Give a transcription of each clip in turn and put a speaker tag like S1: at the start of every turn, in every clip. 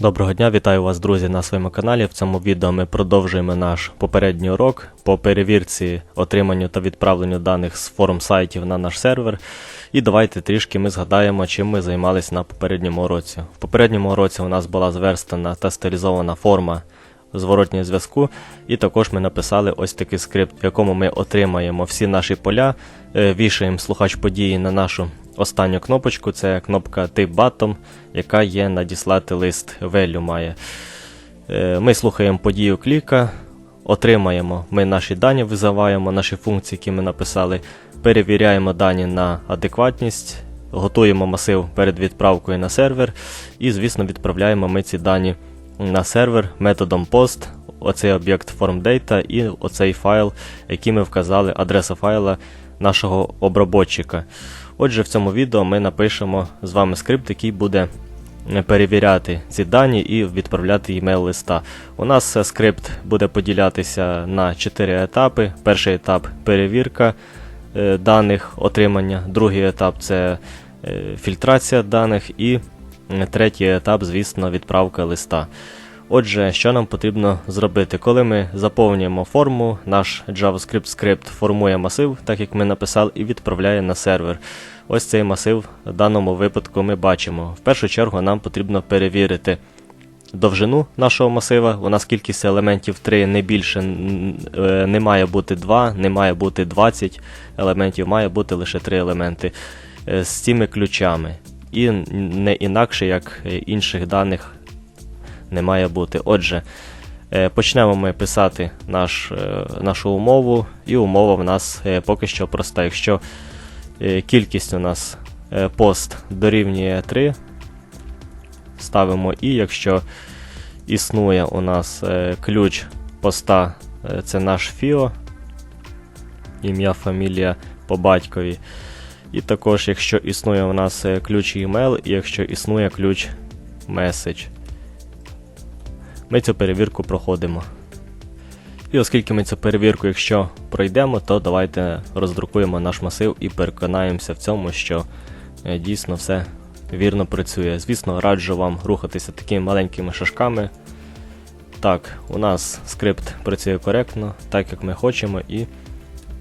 S1: Доброго дня, вітаю вас, друзі, на своєму каналі. В цьому відео ми продовжуємо наш попередній урок по перевірці, отриманню та відправленню даних з форум сайтів на наш сервер. І давайте трішки ми згадаємо, чим ми займалися на попередньому уроці. В попередньому уроці у нас була зверстана та стилізована форма зворотнього зв'язку, і також ми написали ось такий скрипт, в якому ми отримаємо всі наші поля, е, вішаємо слухач події на нашу останню кнопочку, це кнопка Type Button, яка є надіслати лист value має. Е, Ми слухаємо подію кліка, отримаємо ми наші дані, визиваємо наші функції, які ми написали, перевіряємо дані на адекватність, готуємо масив перед відправкою на сервер, і, звісно, відправляємо ми ці дані на сервер методом POST, оцей об'єкт FormData і оцей файл, який ми вказали, адреса файла нашого оброботчика. Отже, в цьому відео ми напишемо з вами скрипт, який буде перевіряти ці дані і відправляти email листа. У нас е, скрипт буде поділятися на 4 етапи. Перший етап перевірка е, даних отримання, другий етап це е, фільтрація даних, і е, третій етап, звісно, відправка листа. Отже, що нам потрібно зробити? Коли ми заповнюємо форму, наш JavaScript скрипт формує масив, так як ми написали, і відправляє на сервер. Ось цей масив в даному випадку ми бачимо. В першу чергу нам потрібно перевірити довжину нашого масива. У нас кількість елементів 3 не більше, е, не має бути 2, не має бути 20 елементів, має бути лише 3 елементи е, з цими ключами. І не інакше, як е, інших даних не має бути. Отже, е, почнемо ми писати наш, е, нашу умову, і умова в нас е, поки що проста. Якщо кількість у нас пост дорівнює 3, ставимо і, якщо існує у нас ключ поста, це наш FIO, ім'я, фамілія по батькові. І також, якщо існує у нас ключ email, і якщо існує ключ message. Ми цю перевірку проходимо. І оскільки ми цю перевірку, якщо пройдемо, то давайте роздрукуємо наш масив і переконаємося в цьому, що е, дійсно все вірно працює. Звісно, раджу вам рухатися такими маленькими шажками. Так, у нас скрипт працює коректно, так як ми хочемо, і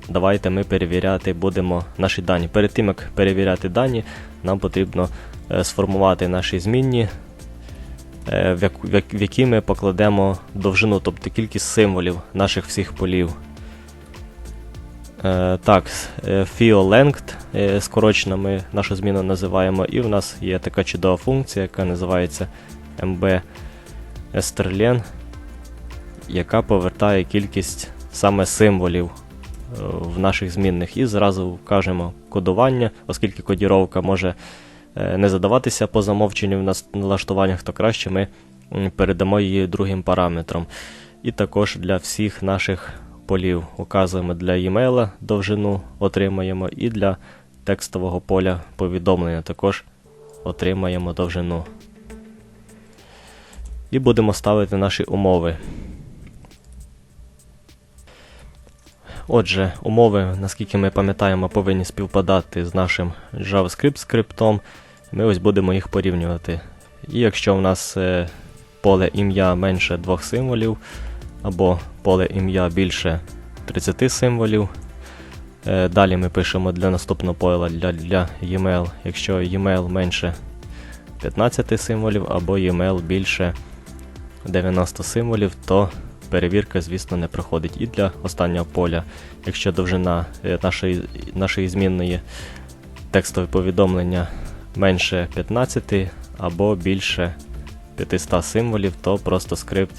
S1: давайте ми перевіряти будемо наші дані. Перед тим як перевіряти дані, нам потрібно е, сформувати наші змінні в, яку- в як- в які ми покладемо довжину, тобто кількість символів наших всіх полів. Е, так, е, fio length, е, скорочено ми нашу зміну називаємо, і в нас є така чудова функція, яка називається mb esterlen, яка повертає кількість саме символів е, в наших змінних. І зразу вкажемо кодування, оскільки кодіровка може е, не задаватися по замовченню в налаштуваннях, то краще ми передамо її другим параметрам. І також для всіх наших полів указуємо для e-mail довжину отримаємо, і для текстового поля повідомлення також отримаємо довжину. І будемо ставити наші умови. Отже, умови, наскільки ми пам'ятаємо, повинні співпадати з нашим JavaScript скриптом. Ми ось будемо їх порівнювати. І якщо в нас е, поле ім'я менше двох символів, або поле ім'я більше 30 символів. Е, Далі ми пишемо для наступного поля для, для e-mail, якщо e-mail менше 15 символів, або e-mail більше 90 символів, то перевірка, звісно, не проходить. І для останнього поля, якщо довжина е, нашої, нашої змінної текстове повідомлення менше 15 або більше 500 символів, то просто скрипт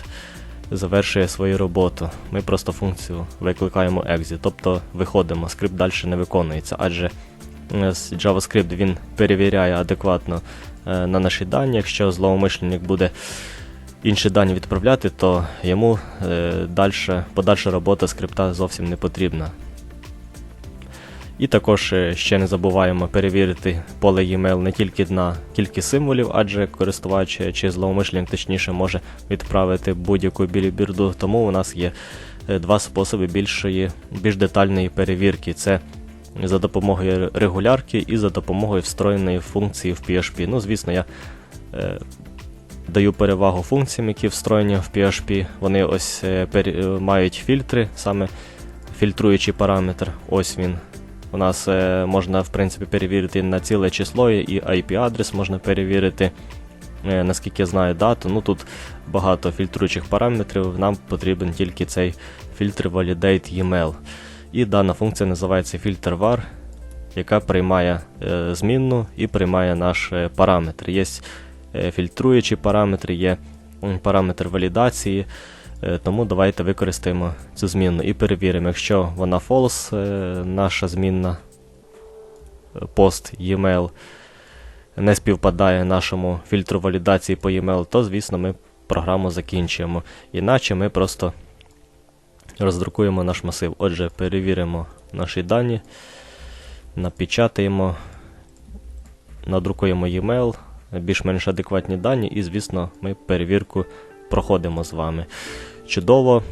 S1: завершує свою роботу. Ми просто функцію викликаємо exit, тобто виходимо, скрипт далі не виконується, адже е, JavaScript він перевіряє адекватно е, на наші дані. Якщо зловмишленник буде інші дані відправляти, то йому е, дальше, подальша робота скрипта зовсім не потрібна. І також е, ще не забуваємо перевірити поле e-mail не тільки на кількість символів, адже користувач е, чи зловмишленник точніше може відправити будь-яку білібірду, тому у нас є два способи більшої, більш детальної перевірки. Це за допомогою регулярки і за допомогою встроєної функції в PHP. Ну, звісно, я даю перевагу функціям, які встроєні в PHP. Вони ось е, е, мають фільтри, саме фільтруючий параметр. Ось він. У нас е, можна в принципі перевірити на ціле число і IP-адрес можна перевірити. Наскільки я знаю дату, ну тут багато фільтруючих параметрів, нам потрібен тільки цей фільтр validate email. І дана функція називається filter var, яка приймає змінну і приймає наш параметр. Є фільтруючі параметри, є параметр валідації. Е, Тому давайте використаємо цю змінну і перевіримо, якщо вона false, е, наша змінна е, пост e-mail не співпадає нашому фільтру валідації по e-mail, то звісно ми програму закінчуємо. Іначе ми просто роздрукуємо наш масив. Отже, перевіримо наші дані, напечатаємо, надрукуємо e-mail, більш-менш адекватні дані, і, звісно, ми перевірку проходимо з вами. Чудово.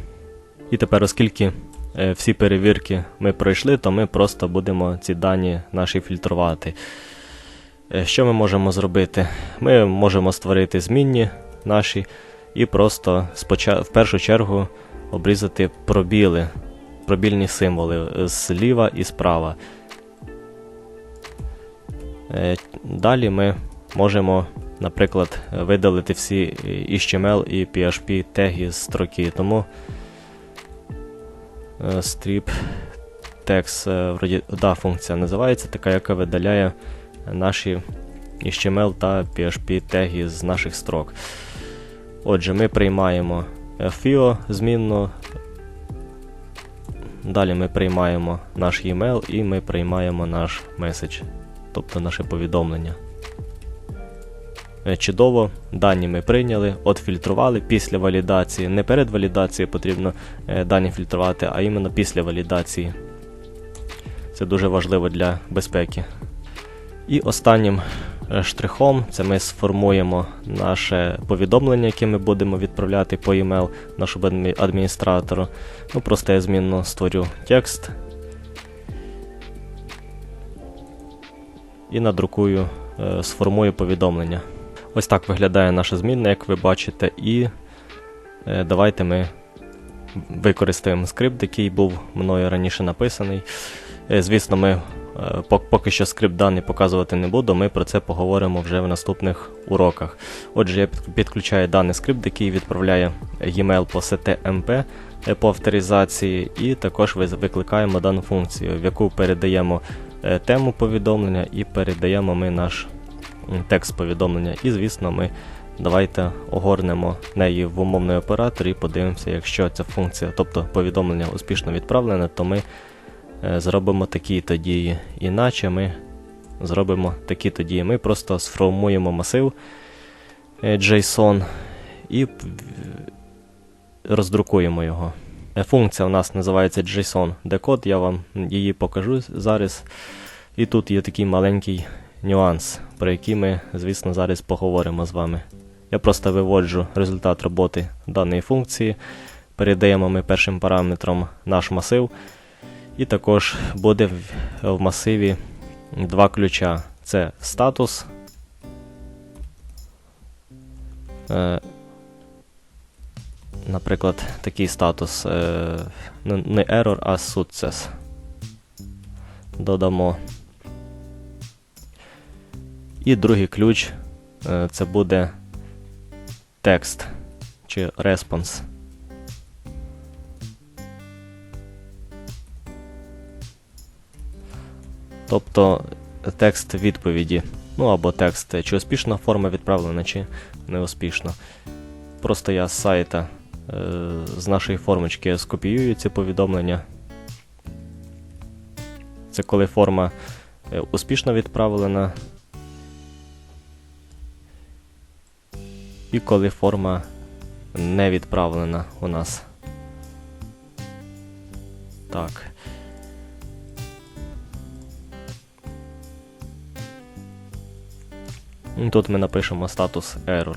S1: І тепер, оскільки е, всі перевірки ми пройшли, то ми просто будемо ці дані наші фільтрувати. Е, Що ми можемо зробити? Ми можемо створити змінні наші і просто в першу чергу обрізати пробіли, пробільні символи е, зліва і справа. Далі ми можемо, наприклад, видалити всі HTML і PHP теги з строки. Тому е, strip text, е, вроді, да, функція називається, така, яка видаляє наші HTML та PHP теги з наших строк. Отже, ми приймаємо FIO змінну. Далі ми приймаємо наш e-mail і ми приймаємо наш меседж, тобто наше повідомлення. Е, Чудово, дані ми прийняли, отфільтрували після валідації. Не перед валідацією потрібно е, дані фільтрувати, а іменно після валідації. Це дуже важливо для безпеки. І останнім е, штрихом це ми сформуємо наше повідомлення, яке ми будемо відправляти по e-mail нашому адміністратору. Ну, просто я змінно створю текст і надрукую, сформую повідомлення. Ось так виглядає наша змінна, як ви бачите, і е, давайте ми використаємо скрипт, який був мною раніше написаний. Е, Звісно, ми е, поки що скрипт даний показувати не буду, ми про це поговоримо вже в наступних уроках. Отже, я підключаю даний скрипт, який відправляє e-mail по STMP е, по авторизації, і також викликаємо дану функцію, в яку передаємо тему повідомлення і передаємо ми наш текст повідомлення. І, звісно, ми давайте огорнемо неї в умовний оператор і подивимося, якщо ця функція, тобто повідомлення успішно відправлене, то ми е, зробимо такі-то дії. Іначе ми зробимо такі-то дії. Ми просто сформуємо масив е, JSON і роздрукуємо його. Е, Функція у нас називається JSON Decode, я вам її покажу зараз. І тут є такий маленький нюанс, про який ми, звісно, зараз поговоримо з вами. Я просто виводжу результат роботи даної функції, передаємо ми першим параметром наш масив, і також буде в, масиві два ключа: це статус. Е, наприклад, такий статус е, не не error, а success. Додамо. І другий ключ е, це буде текст чи response. Тобто текст відповіді. Ну або текст, чи успішна форма відправлена, чи неуспішно. Просто я з сайта е, з нашої формочки скопіюю ці повідомлення. Це коли форма е, успішно відправлена. І коли форма не відправлена у нас. Так. Тут ми напишемо статус error.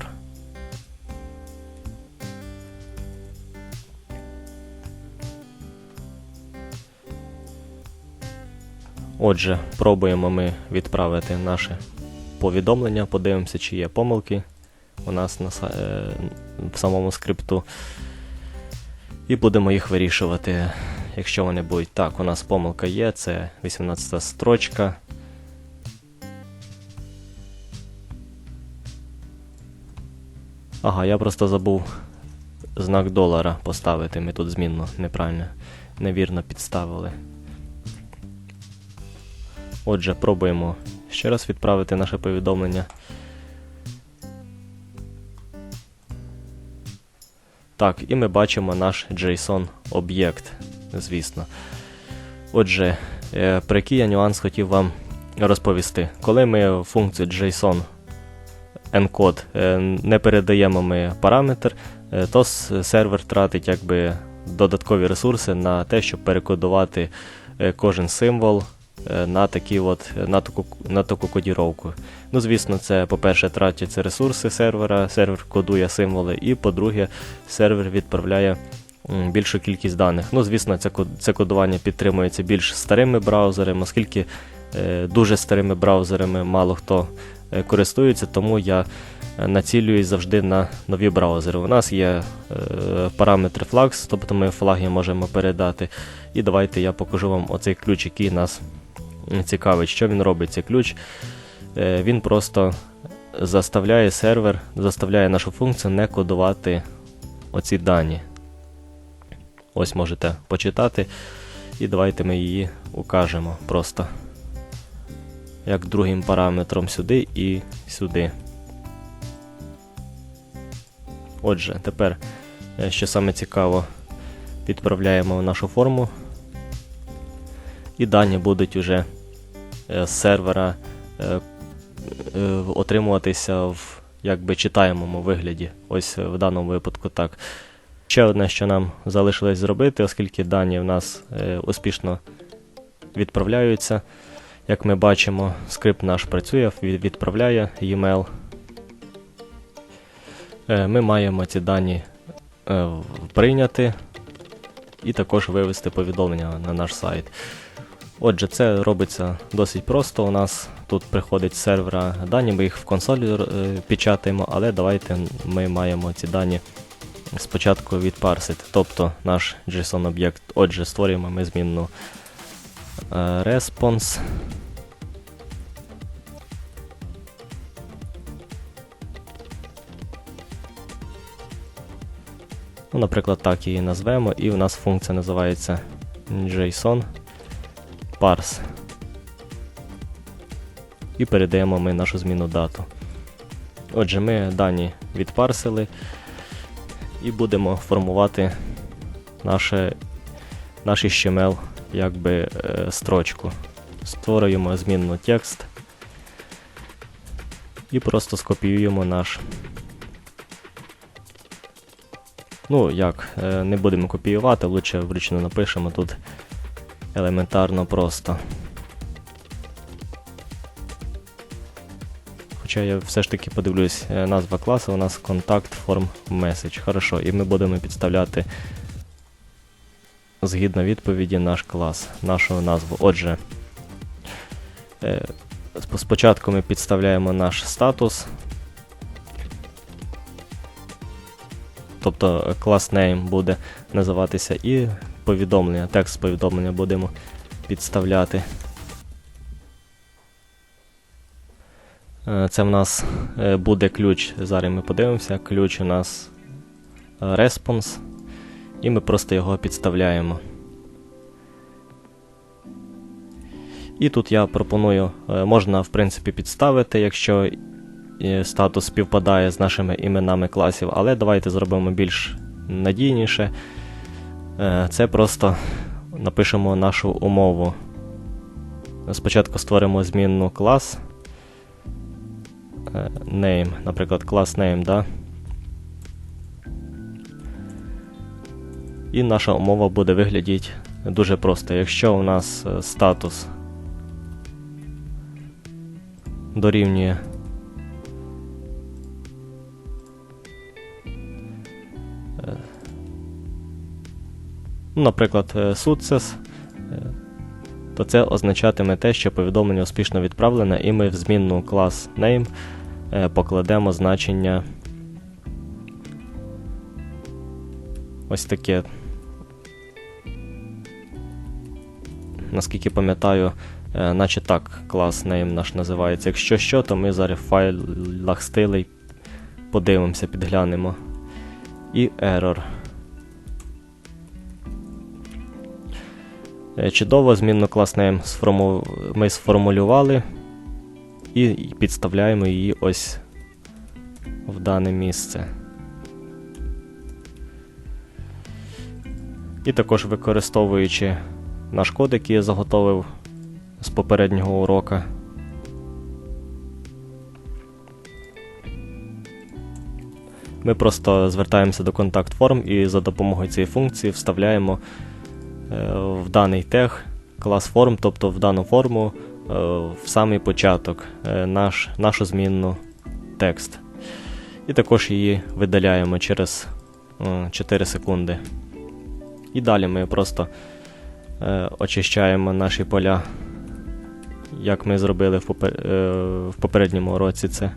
S1: Отже, пробуємо ми відправити наше повідомлення, подивимося, чи є помилки. У нас на, е, в самому скрипту. І будемо їх вирішувати, якщо вони будуть. Так, у нас помилка є, це 18 строчка. Ага, я просто забув знак долара поставити. Ми тут змінну неправильно, невірно підставили. Отже, пробуємо ще раз відправити наше повідомлення. Так, і ми бачимо наш JSON об'єкт, звісно. Отже, е, про який я нюанс хотів вам розповісти. Коли ми функцію JSON encode е, не передаємо ми параметр, е, то сервер тратить якби додаткові ресурси на те, щоб перекодувати кожен символ на такі от, на таку, на таку кодіровку. Ну, звісно, це, по-перше, тратяться ресурси сервера, сервер кодує символи, і по-друге, сервер відправляє більшу кількість даних. Ну, звісно, це, це кодування підтримується більш старими браузерами, оскільки е, дуже старими браузерами мало хто е, користується, тому я е, націлююсь завжди на нові браузери. У нас є е, параметри Flux, тобто ми флаги можемо передати. І давайте я покажу вам оцей ключ, який нас цікавить. Що він робить? Цей ключ. Е, він просто заставляє сервер, заставляє нашу функцію не кодувати оці дані. Ось можете почитати. І давайте ми її укажемо просто. Як другим параметром сюди і сюди. Отже, тепер, е, що саме цікаво, відправляємо в нашу форму. І дані будуть уже е, з сервера е, е, отримуватися в якби читаємому вигляді. Ось в даному випадку так. Ще одне, що нам залишилось зробити, оскільки дані в нас успішно відправляються. Як ми бачимо, скрипт наш працює, відправляє e-mail. Ми маємо ці дані прийняти і також вивести повідомлення на наш сайт. Отже, це робиться досить просто. У нас тут приходить з сервера дані, ми їх в консолі е, печатаємо, але давайте ми маємо ці дані спочатку відпарсити. Тобто наш JSON об'єкт. Отже, створюємо ми змінну е, response. Ну, наприклад, так її назвемо, і у нас функція називається JSON parse. І передаємо ми нашу зміну дату. Отже, ми дані відпарсили і будемо формувати наше, наш HTML якби е, строчку. Створюємо змінну текст і просто скопіюємо наш. Ну, як, е, не будемо копіювати, лучше вручну напишемо тут елементарно просто. Хоча я все ж таки подивлюсь, е, назва класу у нас Contact Form Message. Хорошо, і ми будемо підставляти згідно відповіді наш клас, нашу назву. Отже, е, спочатку ми підставляємо наш статус. Тобто е, клас name буде називатися і повідомлення, текст повідомлення будемо підставляти. Е, Це в нас е, буде ключ. Зараз ми подивимося. Ключ у нас response. І ми просто його підставляємо. І тут я пропоную, е, можна в принципі підставити, якщо статус співпадає з нашими іменами класів, але давайте зробимо більш надійніше. Е, Це просто напишемо нашу умову. Спочатку створимо змінну клас. е, Name, наприклад, клас name, да? І наша умова буде виглядіти дуже просто. Якщо у нас е, статус дорівнює ну, наприклад, е, Success, е, то це означатиме те, що повідомлення успішно відправлене, і ми в змінну клас name е, покладемо значення. Ось таке. Наскільки пам'ятаю, наче так клас name наш називається. Якщо що, то ми зараз в файлах стилей подивимося, підглянемо. І error. Чудово, змінну клас name сформу... ми сформулювали і підставляємо її ось в дане місце. І також використовуючи наш код, який я заготовив з попереднього урока. Ми просто звертаємося до контакт форм і за допомогою цієї функції вставляємо е, в даний тег клас форм, тобто в дану форму е, в самий початок е, наш, нашу змінну текст. І також її видаляємо через е, 4 секунди. І далі ми просто е, очищаємо наші поля, як ми зробили в, е, попередньому році це.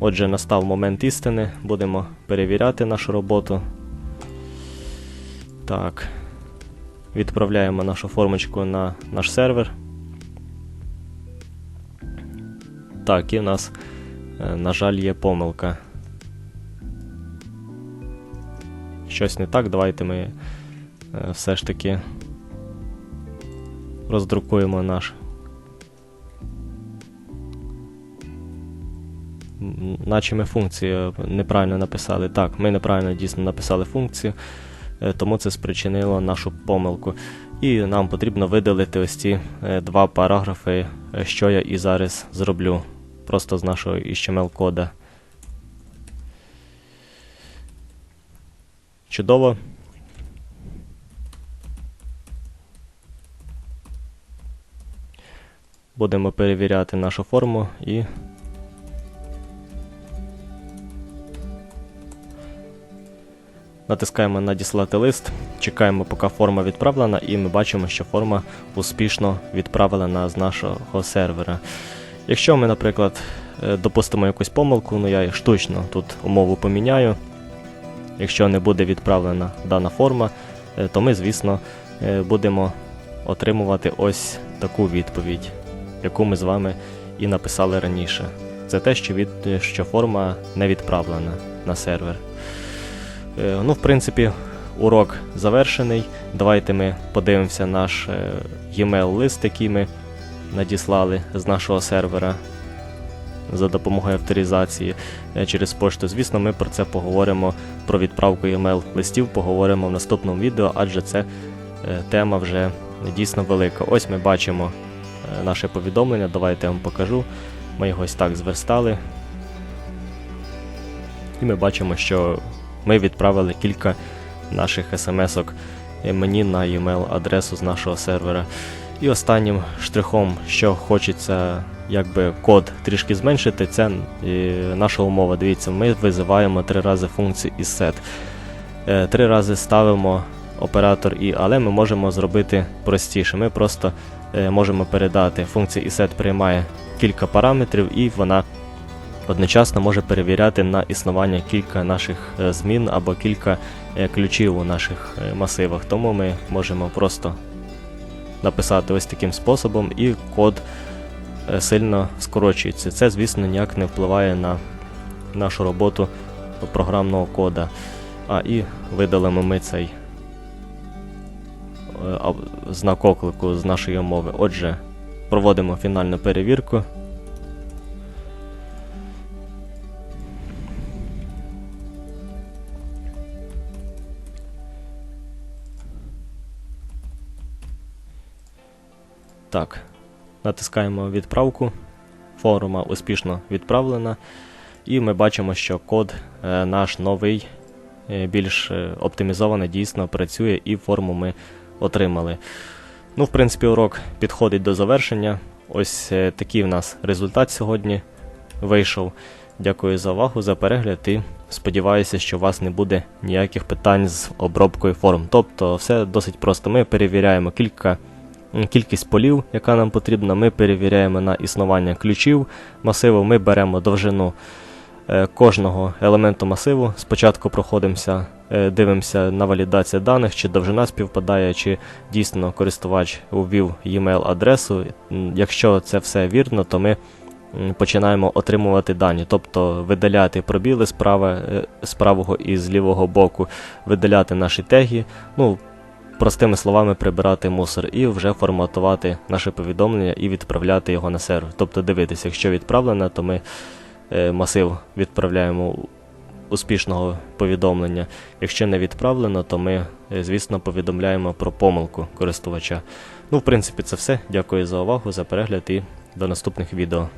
S1: Отже, настав момент істини, будемо перевіряти нашу роботу. Так. Відправляємо нашу формочку на наш сервер. Так, і в нас, е, на жаль, є помилка. Щось не так, давайте ми е, все ж таки роздрукуємо наш. Наче ми функцію неправильно написали. Так, ми неправильно дійсно написали функцію, е, тому це спричинило нашу помилку. І нам потрібно видалити ось ці е, два параграфи, е, що я і зараз зроблю. Просто з нашого HTML кода. Чудово. Будемо перевіряти нашу форму і. Натискаємо надіслати лист, чекаємо, поки форма відправлена, і ми бачимо, що форма успішно відправлена з нашого сервера. Якщо ми, наприклад, е, допустимо якусь помилку, ну я штучно тут умову поміняю. Якщо не буде відправлена дана форма, е, то ми, звісно, е, будемо отримувати ось таку відповідь, яку ми з вами і написали раніше. Це те, що, від, що форма не відправлена на сервер. Е, Ну, в принципі, урок завершений. Давайте ми подивимося наш е, e-mail лист, який ми надіслали з нашого сервера за допомогою авторизації е, через пошту. Звісно, ми про це поговоримо про відправку e-mail листів, поговоримо в наступному відео, адже це тема вже дійсно велика. Ось ми бачимо наше повідомлення. Давайте я вам покажу. Ми його ось так зверстали. І ми бачимо, що ми відправили кілька наших смс-ок мені на e-mail адресу з нашого сервера. І останнім штрихом, що хочеться якби код трішки зменшити, це е, наша умова. Дивіться, ми визиваємо три рази функцію isSet. Е, Три рази ставимо оператор і, але ми можемо зробити простіше. Ми просто е, можемо передати функція isSet приймає кілька параметрів і вона одночасно може перевіряти на існування кілька наших е, змін або кілька е, ключів у наших е, масивах. Тому ми можемо просто написати ось таким способом, і код сильно скорочується. Це, звісно, ніяк не впливає на нашу роботу програмного кода. А і видалимо ми цей знак оклику з нашої мови. Отже, проводимо фінальну перевірку. Так, натискаємо відправку. Форма успішно відправлена. І ми бачимо, що код е, наш новий, е, більш е, оптимізований, дійсно працює і форму ми отримали. Ну, в принципі, урок підходить до завершення. Ось такий в нас результат сьогодні вийшов. Дякую за увагу, за перегляд і сподіваюся, що у вас не буде ніяких питань з обробкою форм. Тобто, все досить просто. Ми перевіряємо кілька кількість полів, яка нам потрібна. Ми перевіряємо на існування ключів масиву. Ми беремо довжину е, кожного елементу масиву. Спочатку проходимося е, дивимося на валідацію даних, чи довжина співпадає, чи дійсно користувач ввів e-mail адресу. Якщо це все вірно, то ми починаємо отримувати дані, тобто видаляти пробіли з, е, з правого і з лівого боку, видаляти наші теги. Ну, простими словами, прибирати мусор і вже форматувати наше повідомлення і відправляти його на сервер. Тобто дивитися, якщо відправлено, то ми е, масив відправляємо успішного повідомлення. Якщо не відправлено, то ми, е, звісно, повідомляємо про помилку користувача. Ну, в принципі, це все. Дякую за увагу, за перегляд і до наступних відео.